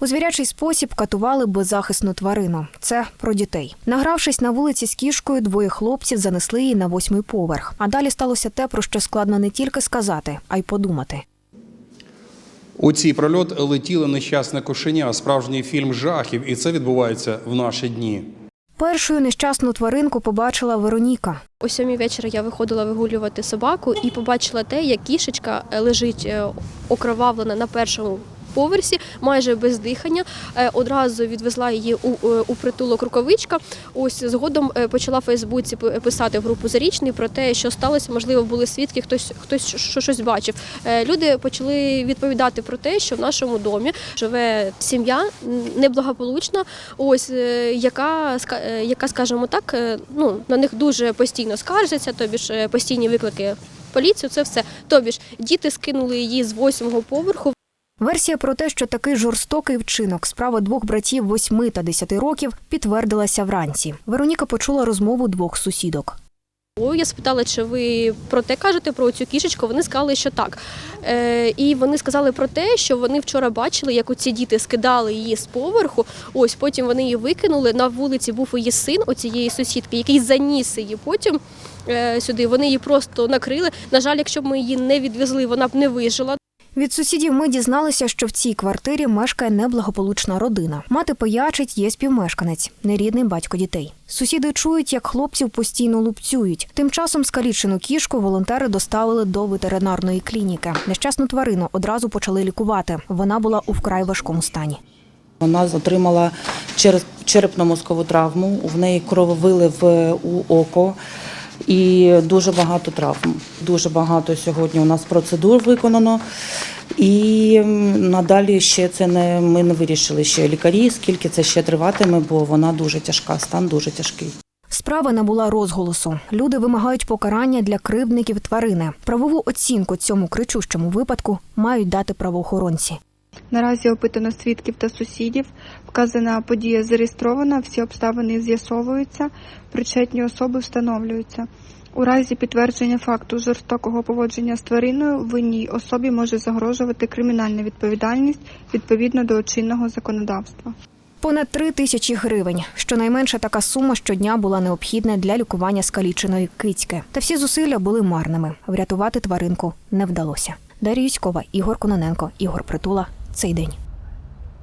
У звірячий спосіб катували беззахисну тварину. Це про дітей. Награвшись на вулиці з кішкою, двоє хлопців занесли її на восьмий поверх. А далі сталося те, про що складно не тільки сказати, а й подумати. У цей прольот летіло нещасне кошеня, справжній фільм жахів, і це відбувається в наші дні. Першою нещасну тваринку побачила Вероніка. О сьомій вечора я виходила вигулювати собаку і побачила те, як кішечка е, лежить е, окровавлена на першому поверсі, майже без дихання. Е, Одразу відвезла її у, е, у притулок рукавичка. Ось згодом е, почала в Фейсбуці писати в групу зарічний про те, що сталося. Можливо, були свідки, хтось хтось що щось бачив. Люди почали відповідати про те, що в нашому домі живе сім'я неблагополучна, ось яка яка, скажімо так, ну на них дуже постійно скаржаться, тобі ж постійні виклики поліцію. Це все. Тобі ж діти скинули її з восьмого поверху. Версія про те, що такий жорстокий вчинок справа двох братів 8 та 10 років підтвердилася вранці. Вероніка почула розмову двох сусідок. Я спитала, чи ви про те кажете про цю кішечку. Вони сказали, що так. Е, і вони сказали про те, що вони вчора бачили, як оці діти скидали її з поверху. Ось потім вони її викинули. На вулиці був її син, оцієї сусідки, який заніс її потім е, сюди. Вони її просто накрили. На жаль, якщо б ми її не відвезли, вона б не вижила. Від сусідів ми дізналися, що в цій квартирі мешкає неблагополучна родина. Мати пиячить, є співмешканець, нерідний батько дітей. Сусіди чують, як хлопців постійно лупцюють. Тим часом скалічену кішку волонтери доставили до ветеринарної клініки. Нещасну тварину одразу почали лікувати. Вона була у вкрай важкому стані. Вона отримала череп- черепно-мозкову травму, в неї крововилив е, у око і дуже багато травм. Дуже багато сьогодні у нас процедур виконано. І надалі ще це не ми не вирішили ще лікарі, скільки це ще триватиме, бо вона дуже тяжка, стан дуже тяжкий. Справа набула розголосу. Люди вимагають покарання для кривдників тварини. Правову оцінку цьому кричущому випадку мають дати правоохоронці. Наразі опитано свідків та сусідів. Вказана подія зареєстрована, всі обставини з'ясовуються, причетні особи встановлюються. У разі підтвердження факту жорстокого поводження з твариною винній особі може загрожувати кримінальна відповідальність відповідно до чинного законодавства. Понад три тисячі гривень. Щонайменше така сума щодня була необхідна для лікування скаліченої кицьки. Та всі зусилля були марними. Врятувати тваринку не вдалося. Дар'я Юськова, Ігор Кононенко, Ігор Притула. Цей день.